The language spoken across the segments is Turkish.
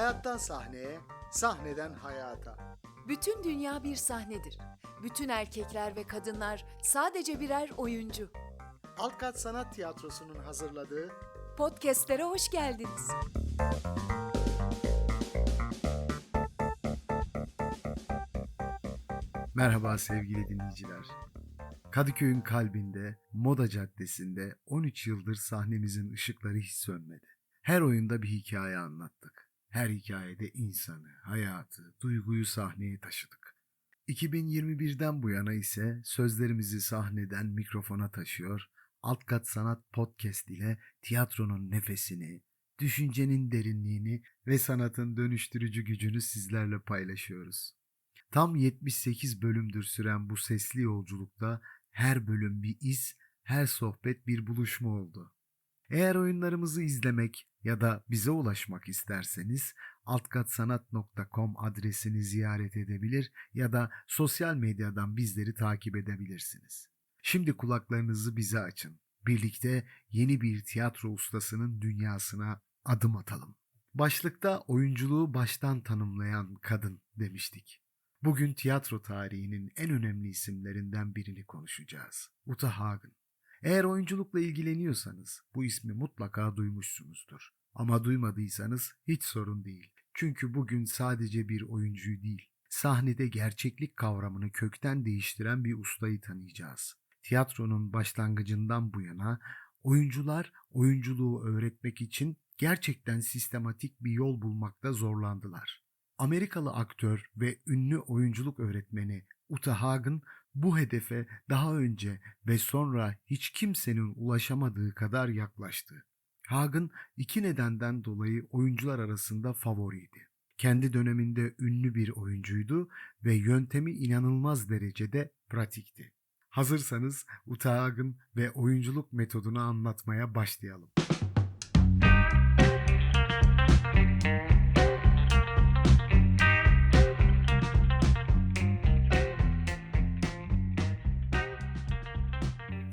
Hayattan sahneye, sahneden hayata. Bütün dünya bir sahnedir. Bütün erkekler ve kadınlar sadece birer oyuncu. Alkat Sanat Tiyatrosu'nun hazırladığı Podcast'lere hoş geldiniz. Merhaba sevgili dinleyiciler. Kadıköy'ün kalbinde, Moda Caddesi'nde 13 yıldır sahnemizin ışıkları hiç sönmedi. Her oyunda bir hikaye anlattık. Her hikayede insanı, hayatı, duyguyu sahneye taşıdık. 2021'den bu yana ise sözlerimizi sahneden mikrofona taşıyor, Alt Kat Sanat Podcast ile tiyatronun nefesini, düşüncenin derinliğini ve sanatın dönüştürücü gücünü sizlerle paylaşıyoruz. Tam 78 bölümdür süren bu sesli yolculukta her bölüm bir iz, her sohbet bir buluşma oldu. Eğer oyunlarımızı izlemek ya da bize ulaşmak isterseniz altkatsanat.com adresini ziyaret edebilir ya da sosyal medyadan bizleri takip edebilirsiniz. Şimdi kulaklarınızı bize açın. Birlikte yeni bir tiyatro ustasının dünyasına adım atalım. Başlıkta oyunculuğu baştan tanımlayan kadın demiştik. Bugün tiyatro tarihinin en önemli isimlerinden birini konuşacağız. Uta Hagen. Eğer oyunculukla ilgileniyorsanız bu ismi mutlaka duymuşsunuzdur. Ama duymadıysanız hiç sorun değil. Çünkü bugün sadece bir oyuncuyu değil, sahnede gerçeklik kavramını kökten değiştiren bir ustayı tanıyacağız. Tiyatronun başlangıcından bu yana oyuncular oyunculuğu öğretmek için gerçekten sistematik bir yol bulmakta zorlandılar. Amerikalı aktör ve ünlü oyunculuk öğretmeni Uta Hagen bu hedefe daha önce ve sonra hiç kimsenin ulaşamadığı kadar yaklaştı. Hagen iki nedenden dolayı oyuncular arasında favoriydi. Kendi döneminde ünlü bir oyuncuydu ve yöntemi inanılmaz derecede pratikti. Hazırsanız Uta Hagen ve oyunculuk metodunu anlatmaya başlayalım.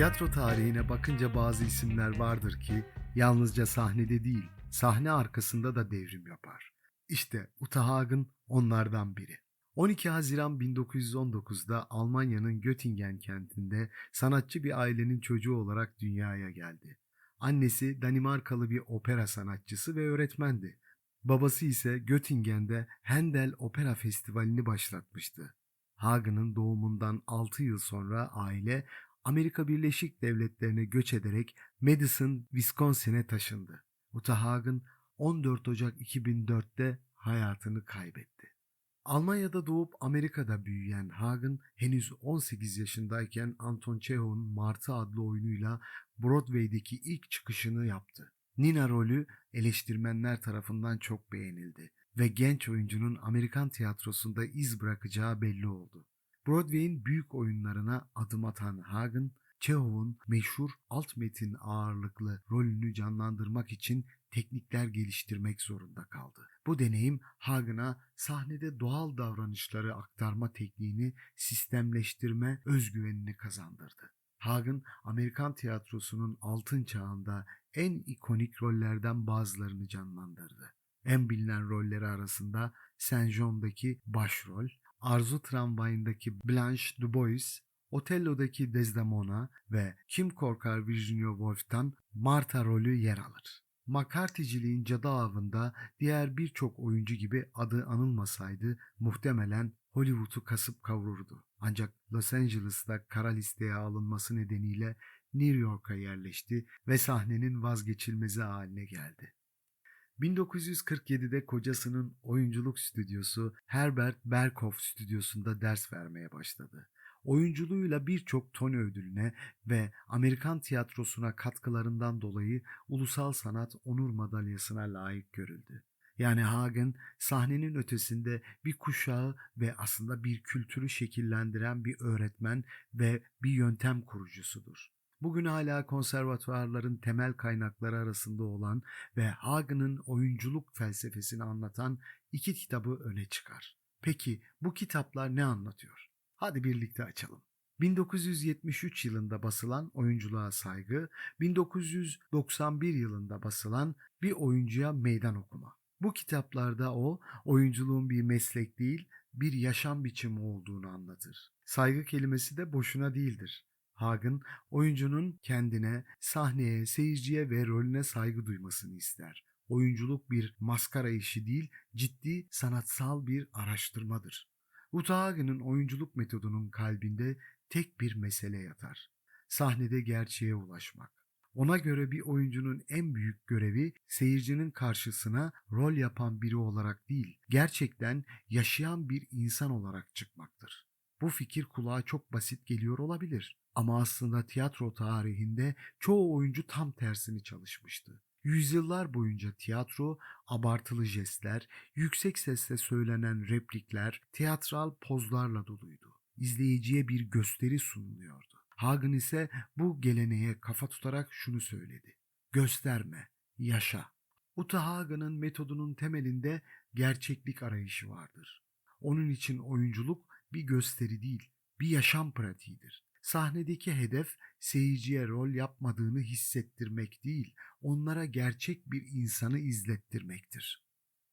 Tiyatro tarihine bakınca bazı isimler vardır ki yalnızca sahnede değil, sahne arkasında da devrim yapar. İşte Uta Hagen onlardan biri. 12 Haziran 1919'da Almanya'nın Göttingen kentinde sanatçı bir ailenin çocuğu olarak dünyaya geldi. Annesi Danimarkalı bir opera sanatçısı ve öğretmendi. Babası ise Göttingen'de Handel Opera Festivali'ni başlatmıştı. Hagen'ın doğumundan 6 yıl sonra aile Amerika Birleşik Devletleri'ne göç ederek Madison, Wisconsin'e taşındı. Uta Hagen 14 Ocak 2004'te hayatını kaybetti. Almanya'da doğup Amerika'da büyüyen Hagen henüz 18 yaşındayken Anton Chekhov'un Martı adlı oyunuyla Broadway'deki ilk çıkışını yaptı. Nina rolü eleştirmenler tarafından çok beğenildi ve genç oyuncunun Amerikan tiyatrosunda iz bırakacağı belli oldu. Broadway'in büyük oyunlarına adım atan Hagen, Chekhov'un meşhur alt metin ağırlıklı rolünü canlandırmak için teknikler geliştirmek zorunda kaldı. Bu deneyim Hagen'a sahnede doğal davranışları aktarma tekniğini sistemleştirme özgüvenini kazandırdı. Hagen, Amerikan tiyatrosunun altın çağında en ikonik rollerden bazılarını canlandırdı. En bilinen rolleri arasında Saint John'daki başrol, Arzu Tramvayı'ndaki Blanche Dubois, Otello'daki Desdemona ve Kim Korkar Virginia Woolf'tan Martha rolü yer alır. McCarthy'ciliğin cadı avında diğer birçok oyuncu gibi adı anılmasaydı muhtemelen Hollywood'u kasıp kavururdu. Ancak Los Angeles'ta kara listeye alınması nedeniyle New York'a yerleşti ve sahnenin vazgeçilmezi haline geldi. 1947'de kocasının oyunculuk stüdyosu Herbert Berghoff stüdyosunda ders vermeye başladı. Oyunculuğuyla birçok Tony ödülüne ve Amerikan tiyatrosuna katkılarından dolayı Ulusal Sanat Onur Madalyası'na layık görüldü. Yani Hagen sahnenin ötesinde bir kuşağı ve aslında bir kültürü şekillendiren bir öğretmen ve bir yöntem kurucusudur. Bugün hala konservatuarların temel kaynakları arasında olan ve Hagen'ın oyunculuk felsefesini anlatan iki kitabı öne çıkar. Peki bu kitaplar ne anlatıyor? Hadi birlikte açalım. 1973 yılında basılan Oyunculuğa Saygı, 1991 yılında basılan Bir Oyuncuya Meydan Okuma. Bu kitaplarda o oyunculuğun bir meslek değil, bir yaşam biçimi olduğunu anlatır. Saygı kelimesi de boşuna değildir. Hagen, oyuncunun kendine, sahneye, seyirciye ve rolüne saygı duymasını ister. Oyunculuk bir maskara işi değil, ciddi sanatsal bir araştırmadır. Uta Hagen'in oyunculuk metodunun kalbinde tek bir mesele yatar. Sahnede gerçeğe ulaşmak. Ona göre bir oyuncunun en büyük görevi seyircinin karşısına rol yapan biri olarak değil, gerçekten yaşayan bir insan olarak çıkmaktır. Bu fikir kulağa çok basit geliyor olabilir ama aslında tiyatro tarihinde çoğu oyuncu tam tersini çalışmıştı. Yüzyıllar boyunca tiyatro abartılı jestler, yüksek sesle söylenen replikler, tiyatral pozlarla doluydu. İzleyiciye bir gösteri sunuluyordu. Hagen ise bu geleneğe kafa tutarak şunu söyledi. Gösterme, yaşa. Uta Hagen'ın metodunun temelinde gerçeklik arayışı vardır. Onun için oyunculuk bir gösteri değil, bir yaşam pratiğidir. Sahnedeki hedef seyirciye rol yapmadığını hissettirmek değil, onlara gerçek bir insanı izlettirmektir.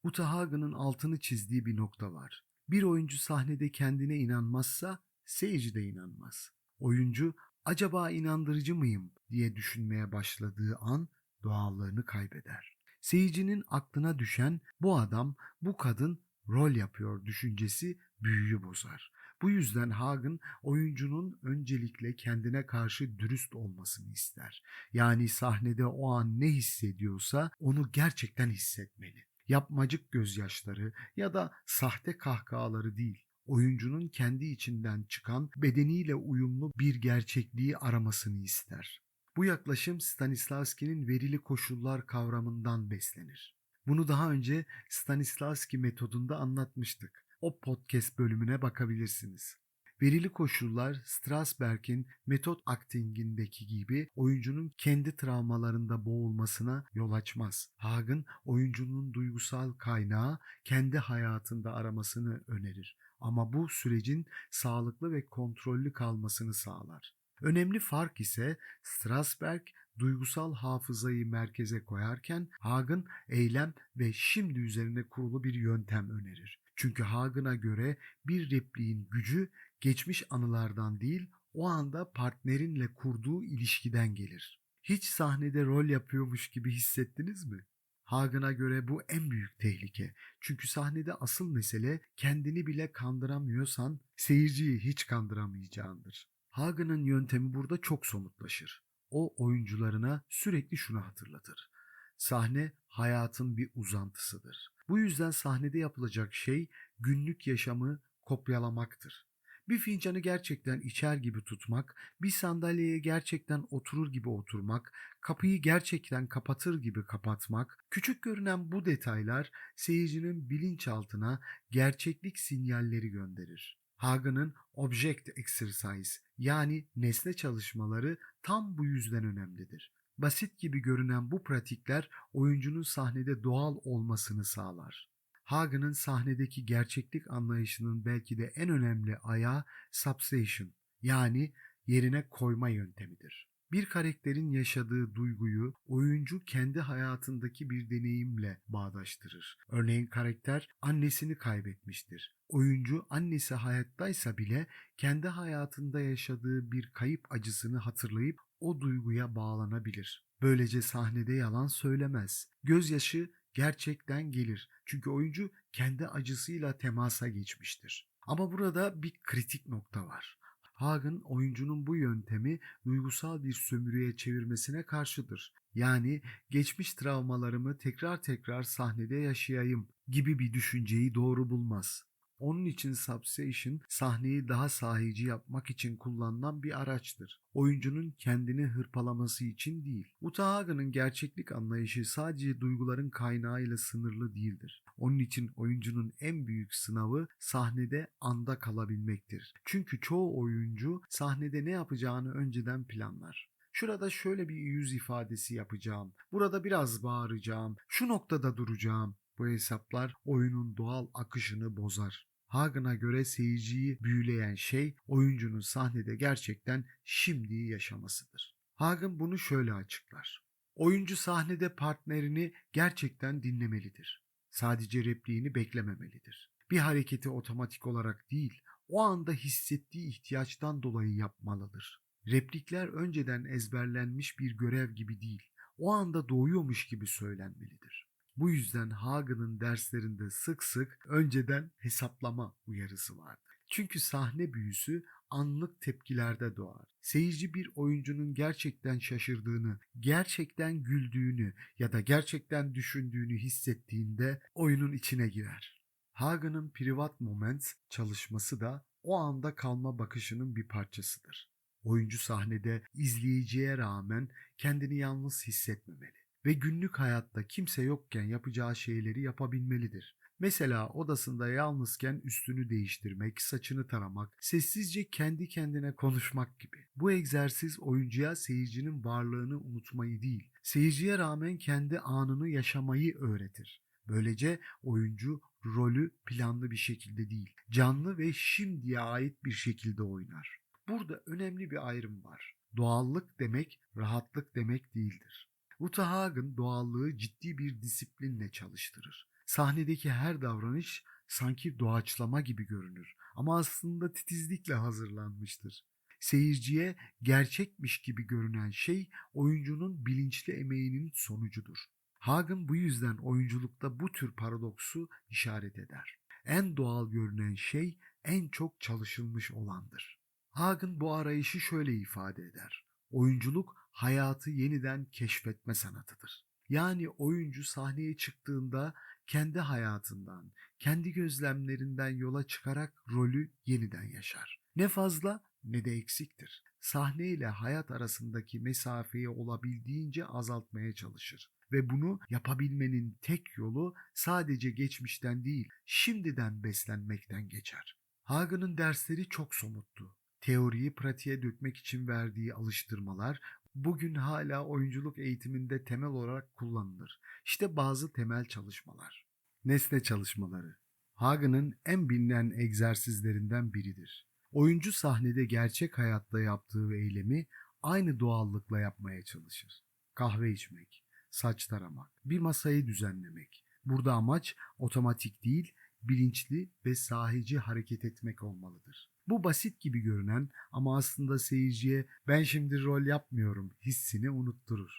Uta altını çizdiği bir nokta var. Bir oyuncu sahnede kendine inanmazsa seyirci de inanmaz. Oyuncu acaba inandırıcı mıyım diye düşünmeye başladığı an doğallığını kaybeder. Seyircinin aklına düşen bu adam, bu kadın rol yapıyor düşüncesi büyüyü bozar. Bu yüzden Hagen oyuncunun öncelikle kendine karşı dürüst olmasını ister. Yani sahnede o an ne hissediyorsa onu gerçekten hissetmeli. Yapmacık gözyaşları ya da sahte kahkahaları değil oyuncunun kendi içinden çıkan bedeniyle uyumlu bir gerçekliği aramasını ister. Bu yaklaşım Stanislavski'nin verili koşullar kavramından beslenir. Bunu daha önce Stanislavski metodunda anlatmıştık. O podcast bölümüne bakabilirsiniz. Verili koşullar Strasberg'in metot actingindeki gibi oyuncunun kendi travmalarında boğulmasına yol açmaz. Hagen oyuncunun duygusal kaynağı kendi hayatında aramasını önerir. Ama bu sürecin sağlıklı ve kontrollü kalmasını sağlar. Önemli fark ise Strasberg duygusal hafızayı merkeze koyarken Hagen eylem ve şimdi üzerine kurulu bir yöntem önerir. Çünkü Hagen'a göre bir repliğin gücü geçmiş anılardan değil o anda partnerinle kurduğu ilişkiden gelir. Hiç sahnede rol yapıyormuş gibi hissettiniz mi? Hagen'a göre bu en büyük tehlike. Çünkü sahnede asıl mesele kendini bile kandıramıyorsan seyirciyi hiç kandıramayacağındır. Hagen'ın yöntemi burada çok somutlaşır. O oyuncularına sürekli şunu hatırlatır. Sahne hayatın bir uzantısıdır. Bu yüzden sahnede yapılacak şey günlük yaşamı kopyalamaktır. Bir fincanı gerçekten içer gibi tutmak, bir sandalyeye gerçekten oturur gibi oturmak, kapıyı gerçekten kapatır gibi kapatmak, küçük görünen bu detaylar seyircinin bilinçaltına gerçeklik sinyalleri gönderir. Hagen'ın Object Exercise yani nesne çalışmaları tam bu yüzden önemlidir. Basit gibi görünen bu pratikler oyuncunun sahnede doğal olmasını sağlar. Hagen'ın sahnedeki gerçeklik anlayışının belki de en önemli ayağı substation yani yerine koyma yöntemidir. Bir karakterin yaşadığı duyguyu oyuncu kendi hayatındaki bir deneyimle bağdaştırır. Örneğin karakter annesini kaybetmiştir. Oyuncu annesi hayattaysa bile kendi hayatında yaşadığı bir kayıp acısını hatırlayıp o duyguya bağlanabilir. Böylece sahnede yalan söylemez. Gözyaşı gerçekten gelir. Çünkü oyuncu kendi acısıyla temasa geçmiştir. Ama burada bir kritik nokta var. Hagen oyuncunun bu yöntemi duygusal bir sömürüye çevirmesine karşıdır. Yani geçmiş travmalarımı tekrar tekrar sahnede yaşayayım gibi bir düşünceyi doğru bulmaz. Onun için substation sahneyi daha sahici yapmak için kullanılan bir araçtır. Oyuncunun kendini hırpalaması için değil. Uta Hagen'ın gerçeklik anlayışı sadece duyguların kaynağıyla sınırlı değildir. Onun için oyuncunun en büyük sınavı sahnede anda kalabilmektir. Çünkü çoğu oyuncu sahnede ne yapacağını önceden planlar. Şurada şöyle bir yüz ifadesi yapacağım. Burada biraz bağıracağım. Şu noktada duracağım. Bu hesaplar oyunun doğal akışını bozar. Hagen'a göre seyirciyi büyüleyen şey oyuncunun sahnede gerçekten şimdiyi yaşamasıdır. Hagen bunu şöyle açıklar. Oyuncu sahnede partnerini gerçekten dinlemelidir. Sadece repliğini beklememelidir. Bir hareketi otomatik olarak değil, o anda hissettiği ihtiyaçtan dolayı yapmalıdır. Replikler önceden ezberlenmiş bir görev gibi değil, o anda doğuyormuş gibi söylenmelidir. Bu yüzden Hagen'ın derslerinde sık sık önceden hesaplama uyarısı vardır. Çünkü sahne büyüsü anlık tepkilerde doğar. Seyirci bir oyuncunun gerçekten şaşırdığını, gerçekten güldüğünü ya da gerçekten düşündüğünü hissettiğinde oyunun içine girer. Hagen'ın Privat Moments çalışması da o anda kalma bakışının bir parçasıdır. Oyuncu sahnede izleyiciye rağmen kendini yalnız hissetmemeli ve günlük hayatta kimse yokken yapacağı şeyleri yapabilmelidir. Mesela odasında yalnızken üstünü değiştirmek, saçını taramak, sessizce kendi kendine konuşmak gibi. Bu egzersiz oyuncuya seyircinin varlığını unutmayı değil, seyirciye rağmen kendi anını yaşamayı öğretir. Böylece oyuncu rolü planlı bir şekilde değil, canlı ve şimdiye ait bir şekilde oynar. Burada önemli bir ayrım var. Doğallık demek rahatlık demek değildir. Uta Hagen doğallığı ciddi bir disiplinle çalıştırır. Sahnedeki her davranış sanki doğaçlama gibi görünür ama aslında titizlikle hazırlanmıştır. Seyirciye gerçekmiş gibi görünen şey oyuncunun bilinçli emeğinin sonucudur. Hagen bu yüzden oyunculukta bu tür paradoksu işaret eder. En doğal görünen şey en çok çalışılmış olandır. Hagen bu arayışı şöyle ifade eder. Oyunculuk hayatı yeniden keşfetme sanatıdır. Yani oyuncu sahneye çıktığında kendi hayatından, kendi gözlemlerinden yola çıkarak rolü yeniden yaşar. Ne fazla ne de eksiktir. Sahne ile hayat arasındaki mesafeyi olabildiğince azaltmaya çalışır ve bunu yapabilmenin tek yolu sadece geçmişten değil, şimdiden beslenmekten geçer. Hagen'ın dersleri çok somuttu. Teoriyi pratiğe dökmek için verdiği alıştırmalar bugün hala oyunculuk eğitiminde temel olarak kullanılır. İşte bazı temel çalışmalar. Nesne çalışmaları. Hagen'ın en bilinen egzersizlerinden biridir. Oyuncu sahnede gerçek hayatta yaptığı eylemi aynı doğallıkla yapmaya çalışır. Kahve içmek, saç taramak, bir masayı düzenlemek. Burada amaç otomatik değil, bilinçli ve sahici hareket etmek olmalıdır. Bu basit gibi görünen ama aslında seyirciye ben şimdi rol yapmıyorum hissini unutturur.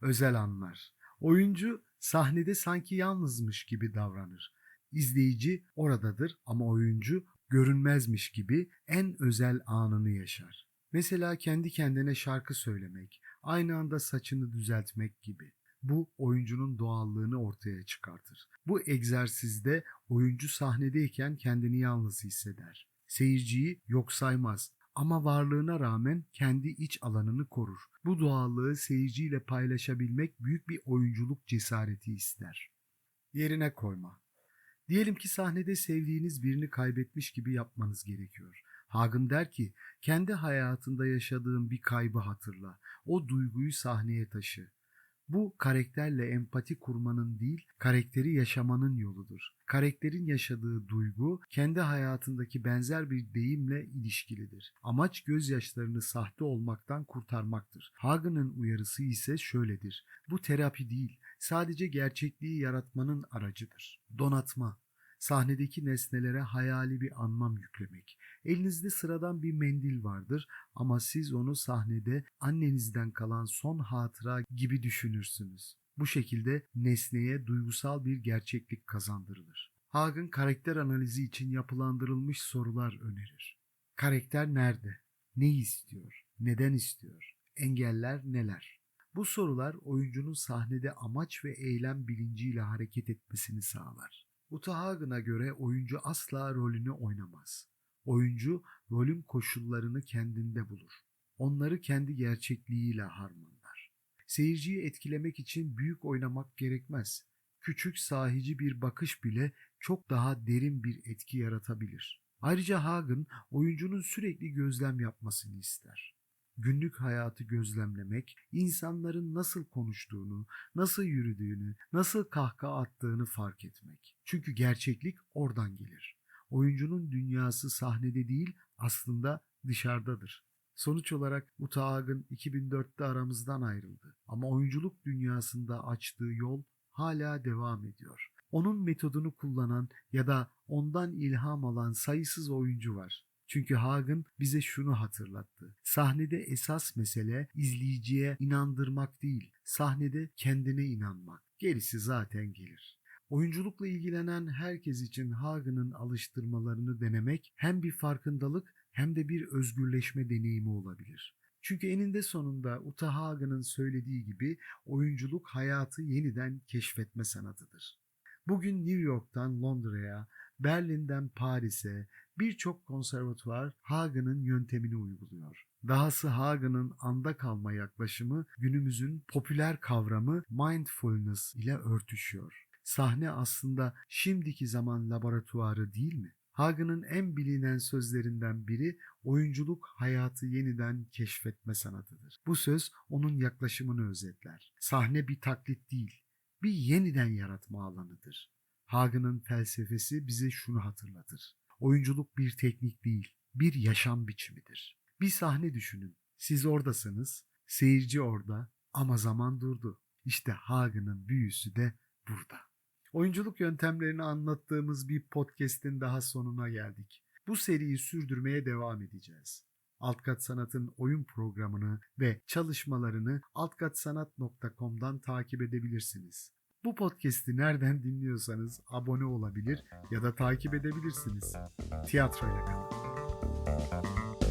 Özel anlar. Oyuncu sahnede sanki yalnızmış gibi davranır. İzleyici oradadır ama oyuncu görünmezmiş gibi en özel anını yaşar. Mesela kendi kendine şarkı söylemek, aynı anda saçını düzeltmek gibi. Bu oyuncunun doğallığını ortaya çıkartır. Bu egzersizde oyuncu sahnedeyken kendini yalnız hisseder. Seyirciyi yok saymaz ama varlığına rağmen kendi iç alanını korur. Bu doğallığı seyirciyle paylaşabilmek büyük bir oyunculuk cesareti ister. Yerine koyma. Diyelim ki sahnede sevdiğiniz birini kaybetmiş gibi yapmanız gerekiyor. Hagen der ki, kendi hayatında yaşadığın bir kaybı hatırla. O duyguyu sahneye taşı. Bu karakterle empati kurmanın değil, karakteri yaşamanın yoludur. Karakterin yaşadığı duygu kendi hayatındaki benzer bir deyimle ilişkilidir. Amaç gözyaşlarını sahte olmaktan kurtarmaktır. Hagen'ın uyarısı ise şöyledir. Bu terapi değil, sadece gerçekliği yaratmanın aracıdır. Donatma Sahnedeki nesnelere hayali bir anlam yüklemek. Elinizde sıradan bir mendil vardır ama siz onu sahnede annenizden kalan son hatıra gibi düşünürsünüz. Bu şekilde nesneye duygusal bir gerçeklik kazandırılır. Hagen karakter analizi için yapılandırılmış sorular önerir. Karakter nerede? Ne istiyor? Neden istiyor? Engeller neler? Bu sorular oyuncunun sahnede amaç ve eylem bilinciyle hareket etmesini sağlar. Uta Hagen'a göre oyuncu asla rolünü oynamaz. Oyuncu rolün koşullarını kendinde bulur. Onları kendi gerçekliğiyle harmanlar. Seyirciyi etkilemek için büyük oynamak gerekmez. Küçük sahici bir bakış bile çok daha derin bir etki yaratabilir. Ayrıca Hagen oyuncunun sürekli gözlem yapmasını ister günlük hayatı gözlemlemek, insanların nasıl konuştuğunu, nasıl yürüdüğünü, nasıl kahkaha attığını fark etmek. Çünkü gerçeklik oradan gelir. Oyuncunun dünyası sahnede değil, aslında dışarıdadır. Sonuç olarak Uta Hagen 2004'te aramızdan ayrıldı. Ama oyunculuk dünyasında açtığı yol hala devam ediyor. Onun metodunu kullanan ya da ondan ilham alan sayısız oyuncu var. Çünkü Hagen bize şunu hatırlattı. Sahnede esas mesele izleyiciye inandırmak değil, sahnede kendine inanmak. Gerisi zaten gelir. Oyunculukla ilgilenen herkes için Hagen'ın alıştırmalarını denemek hem bir farkındalık hem de bir özgürleşme deneyimi olabilir. Çünkü eninde sonunda Uta Hagen'ın söylediği gibi oyunculuk hayatı yeniden keşfetme sanatıdır. Bugün New York'tan Londra'ya, Berlin'den Paris'e birçok konservatuvar Hagen'ın yöntemini uyguluyor. Dahası Hagen'ın anda kalma yaklaşımı günümüzün popüler kavramı mindfulness ile örtüşüyor. Sahne aslında şimdiki zaman laboratuvarı değil mi? Hagen'ın en bilinen sözlerinden biri oyunculuk hayatı yeniden keşfetme sanatıdır. Bu söz onun yaklaşımını özetler. Sahne bir taklit değil, bir yeniden yaratma alanıdır. Hagen'ın felsefesi bize şunu hatırlatır. Oyunculuk bir teknik değil, bir yaşam biçimidir. Bir sahne düşünün. Siz oradasınız, seyirci orada ama zaman durdu. İşte Hagen'ın büyüsü de burada. Oyunculuk yöntemlerini anlattığımız bir podcast'in daha sonuna geldik. Bu seriyi sürdürmeye devam edeceğiz. Altkat Sanat'ın oyun programını ve çalışmalarını altkatsanat.com'dan takip edebilirsiniz. Bu podcast'i nereden dinliyorsanız abone olabilir ya da takip edebilirsiniz. Tiyatroyla kalın.